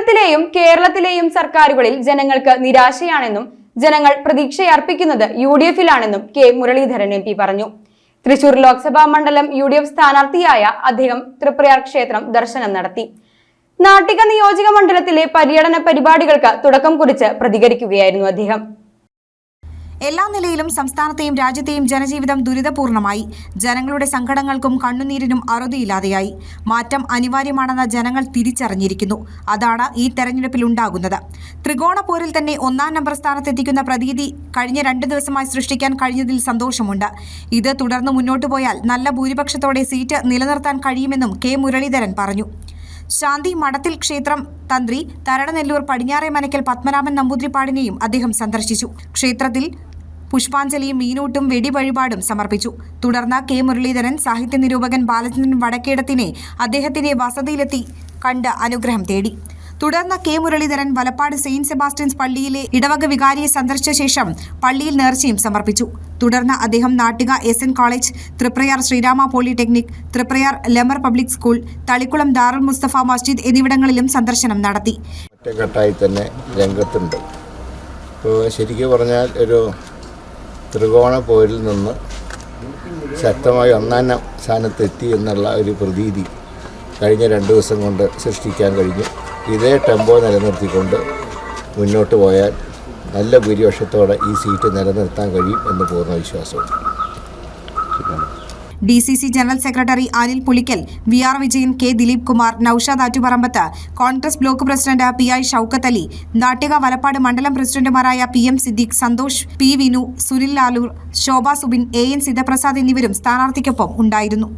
കേന്ദ്രത്തിലെയും കേരളത്തിലെയും സർക്കാരുകളിൽ ജനങ്ങൾക്ക് നിരാശയാണെന്നും ജനങ്ങൾ പ്രതീക്ഷയർപ്പിക്കുന്നത് യു ഡി എഫിലാണെന്നും കെ മുരളീധരൻ എം പി പറഞ്ഞു. തൃശൂർ ലോക്സഭാ മണ്ഡലം യു ഡി എഫ് സ്ഥാനാർത്ഥിയായ അദ്ദേഹം തൃപ്രയാർ ക്ഷേത്രം ദർശനം നടത്തി. നാട്ടിക നിയോജക മണ്ഡലത്തിലെ പര്യടന പരിപാടികൾക്ക് തുടക്കം കുറിച്ച് പ്രതികരിക്കുകയായിരുന്നു അദ്ദേഹം. എല്ലാ നിലയിലും സംസ്ഥാനത്തെയും രാജ്യത്തെയും ജനജീവിതം ദുരിതപൂർണമായി. ജനങ്ങളുടെ സങ്കടങ്ങൾക്കും കണ്ണുനീരിനും അറുതിയില്ലാതെയായി. മാറ്റം അനിവാര്യമാണെന്ന് ജനങ്ങൾ തിരിച്ചറിഞ്ഞിരിക്കുന്നു. അതാണ് ഈ തെരഞ്ഞെടുപ്പിൽ ഉണ്ടാകുന്നത്. ത്രികോണ പോരിൽ തന്നെ ഒന്നാം നമ്പർ സ്ഥാനത്തെത്തിക്കുന്ന പ്രതീതി കഴിഞ്ഞ രണ്ട് ദിവസമായി സൃഷ്ടിക്കാൻ കഴിഞ്ഞതിൽ സന്തോഷമുണ്ട്. ഇത് തുടർന്ന് മുന്നോട്ടു പോയാൽ നല്ല ഭൂരിപക്ഷത്തോടെ സീറ്റ് നിലനിർത്താൻ കഴിയുമെന്നും കെ. മുരളീധരൻ പറഞ്ഞു. ശാന്തി മഠത്തിൽ ക്ഷേത്രം തന്ത്രി തരണനെല്ലൂർ പടിഞ്ഞാറെ മനക്കൽ പത്മനാഭൻ നമ്പൂതിരിപ്പാടിനെയും അദ്ദേഹം സന്ദർശിച്ചു. ക്ഷേത്രത്തിൽ പുഷ്പാഞ്ജലിയും മീനൂട്ടും വെടിവഴിപാടും സമർപ്പിച്ചു. തുടർന്ന് കെ മുരളീധരൻ സാഹിത്യ നിരൂപകൻ ബാലചന്ദ്രൻ വടക്കേടത്തിനെ അദ്ദേഹത്തിന്റെ വസതിയിലെത്തി കണ്ട് അനുഗ്രഹം തേടി. തുടർന്ന് K Muraleedharan Valappad saint Sebastian's പള്ളിയിലെ ഇടവക വികാരിയെ സന്ദർശിച്ച ശേഷം പള്ളിയിൽ നേർച്ചയും സമർപ്പിച്ചു. തുടർന്ന് അദ്ദേഹം Nattika S N college Triprayar Sreerama polytechnic Triprayar Lemer public school Thalikulam Darul Mustafa Masjid എന്നിവിടങ്ങളിലും സന്ദർശനം നടത്തി. ഒറ്റക്കെട്ടായി തന്നെ രംഗത്തുണ്ട്. ഇപ്പോൾ ശരിക്കും പറഞ്ഞാൽ ഒരു ത്രികോണ പോരിൽ നിന്ന് ശക്തമായി ഒന്നാം സ്ഥാനത്തെത്തി എന്നുള്ള ഒരു പ്രതീതി കഴിഞ്ഞ രണ്ട് ദിവസം കൊണ്ട് സൃഷ്ടിക്കാൻ കഴിഞ്ഞു. ഇതേ ടെമ്പോ നിലനിർത്തിക്കൊണ്ട് മുന്നോട്ട് പോയാൽ നല്ല ഭൂരിപക്ഷത്തോടെ ഈ സീറ്റ് നിലനിർത്താൻ കഴിയും എന്ന് പൂർണ വിശ്വാസമുണ്ട്. D C C general secretary Anil Pulikkal V R Vijayan K Dileep Kumar Noushad Attuparambath Congress block president P I Shoukath Ali Nattika Valappad മണ്ഡലം പ്രസിഡന്റുമാരായ P M Siddique Santhosh P Vinu Sunil Lalur Shobha Subin A N Sidhaprasad എന്നിവരും സ്ഥാനാർത്ഥിക്കൊപ്പം ഉണ്ടായിരുന്നു.